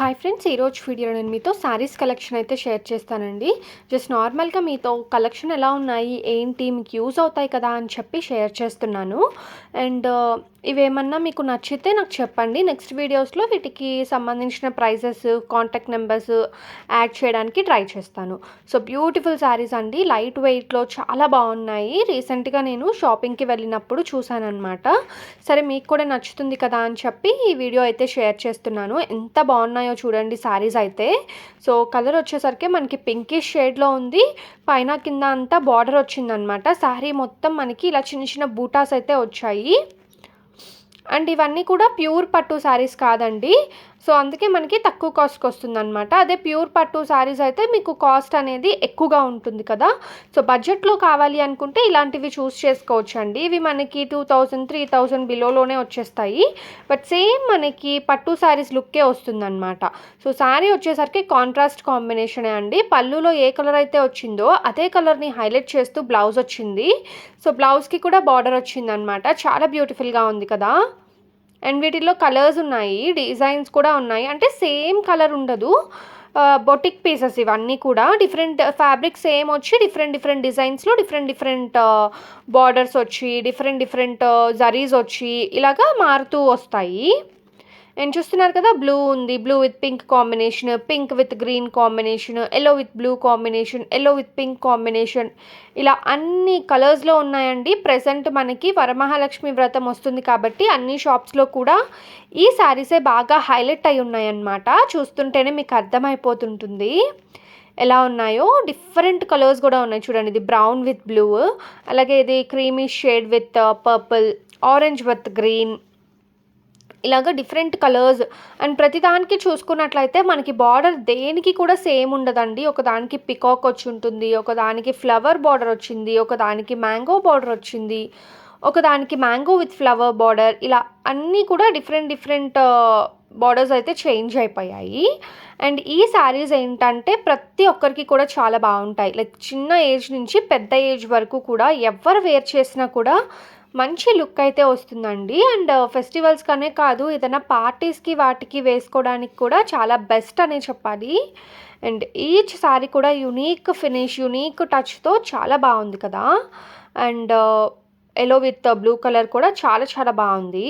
Hi friends ఈరోజు వీడియోలో నేను మీతో శారీస్ కలెక్షన్ అయితే షేర్ చేస్తానండి. జస్ట్ నార్మల్గా మీతో కలెక్షన్ ఎలా ఉన్నాయి ఏంటి మీకు యూజ్ అవుతాయి కదా అని చెప్పి షేర్ చేస్తున్నాను. అండ్ ఇవేమన్నా మీకు నచ్చితే నాకు చెప్పండి. నెక్స్ట్ వీడియోస్లో వీటికి సంబంధించిన ప్రైజెస్ కాంటాక్ట్ నెంబర్స్ యాడ్ చేయడానికి ట్రై చేస్తాను. సో బ్యూటిఫుల్ శారీస్ అండి. లైట్ వెయిట్లో చాలా బాగున్నాయి. రీసెంట్గా నేను షాపింగ్కి వెళ్ళినప్పుడు చూశానమాట సరే మీకు కూడా నచ్చుతుంది కదా అని చెప్పి ఈ వీడియో అయితే షేర్ చేస్తున్నాను. ఎంత బాగున్నాయో చూడండి శారీస్ అయితే. సో కలర్ వచ్చేసరికి మనకి పింకిష్ షేడ్లో ఉంది. పైన కింద అంతా బార్డర్ వచ్చిందనమాట శారీ మొత్తం మనకి ఇలా చిన్న చిన్న బూటాస్ అయితే వచ్చాయి. అండ్ ఇవన్నీ కూడా ప్యూర్ పట్టు శారీస్ కాదండి. సో అందుకే మనకి తక్కువ కాస్ట్కి వస్తుందన్నమాట. అదే ప్యూర్ పట్టు శారీస్ అయితే మీకు కాస్ట్ అనేది ఎక్కువగా ఉంటుంది కదా. సో బడ్జెట్లో కావాలి అనుకుంటే ఇలాంటివి చూస్ చేసుకోవచ్చు అండి ఇవి మనకి టూ థౌజండ్ త్రీ థౌజండ్ బిలోలోనే వచ్చేస్తాయి. బట్ సేమ్ మనకి పట్టు శారీస్ లుక్కే వస్తుందన్నమాట. సో శారీ వచ్చేసరికి కాంట్రాస్ట్ కాంబినేషనే అండి. పళ్ళులో ఏ కలర్ అయితే వచ్చిందో అదే కలర్ని హైలైట్ చేస్తూ బ్లౌజ్ వచ్చింది. సో బ్లౌజ్కి కూడా బార్డర్ వచ్చిందనమాట చాలా బ్యూటిఫుల్గా ఉంది కదా. అండ్ వీటిలో కలర్స్ ఉన్నాయి డిజైన్స్ కూడా ఉన్నాయి. అంటే సేమ్ కలర్ ఉండదు. బొటిక్ పీసెస్ ఇవన్నీ కూడా. డిఫరెంట్ ఫ్యాబ్రిక్ సేమ్ వచ్చి డిఫరెంట్ డిఫరెంట్ డిజైన్స్లో డిఫరెంట్ డిఫరెంట్ బార్డర్స్ వచ్చి డిఫరెంట్ డిఫరెంట్ జరీస్ వచ్చి ఇలాగా మారుతూ వస్తాయి. నేను చూస్తున్నారు కదా బ్లూ ఉంది. Blue with pink combination pink with green combination yellow with blue combination yellow with pink combination ఇలా అన్ని కలర్స్లో ఉన్నాయండి. ప్రజెంట్ మనకి వరమహాలక్ష్మి వ్రతం వస్తుంది కాబట్టి అన్ని షాప్స్లో కూడా ఈ శారీసే బాగా హైలైట్ అయి ఉన్నాయన్నమాట. చూస్తుంటేనే మీకు అర్థమైపోతుంటుంది. ఎలా ఉన్నాయో? డిఫరెంట్ కలర్స్ కూడా ఉన్నాయి చూడండి. ఇది బ్రౌన్ విత్ బ్లూ అలాగే ఇది creamy shade with purple orange with green ఇలాగ డిఫరెంట్ కలర్స్ అండ్ ప్రతిదానికి చూసుకున్నట్లయితే మనకి బార్డర్ దేనికి కూడా సేమ్ ఉండదండి. ఒకదానికి పికాక్ వచ్చి ఉంటుంది ఒకదానికి ఫ్లవర్ బార్డర్ వచ్చింది ఒకదానికి మ్యాంగో బార్డర్ వచ్చింది ఒకదానికి మ్యాంగో విత్ ఫ్లవర్ బార్డర్ ఇలా అన్నీ కూడా డిఫరెంట్ డిఫరెంట్ బార్డర్స్ అయితే చేంజ్ అయిపోయాయి. అండ్ ఈ శారీస్ ఏంటంటే ప్రతి ఒక్కరికి కూడా చాలా బాగుంటాయి. లైక్ చిన్న ఏజ్ నుంచి పెద్ద ఏజ్ వరకు కూడా ఎవరు వేర్ చేసినా కూడా మంచి లుక్ అయితే వస్తుందండి. అండ్ uh, ఫెస్టివల్స్ కనే కాదు ఏదైనా పార్టీస్కి వాటికి వేసుకోవడానికి కూడా చాలా బెస్ట్ అనే చెప్పాలి. అండ్ ఈచ్ శారీ కూడా యునీక్ ఫినిష్ యునీక్ టచ్తో చాలా బాగుంది కదా. And yellow with blue colour కూడా చాలా చాలా బాగుంది.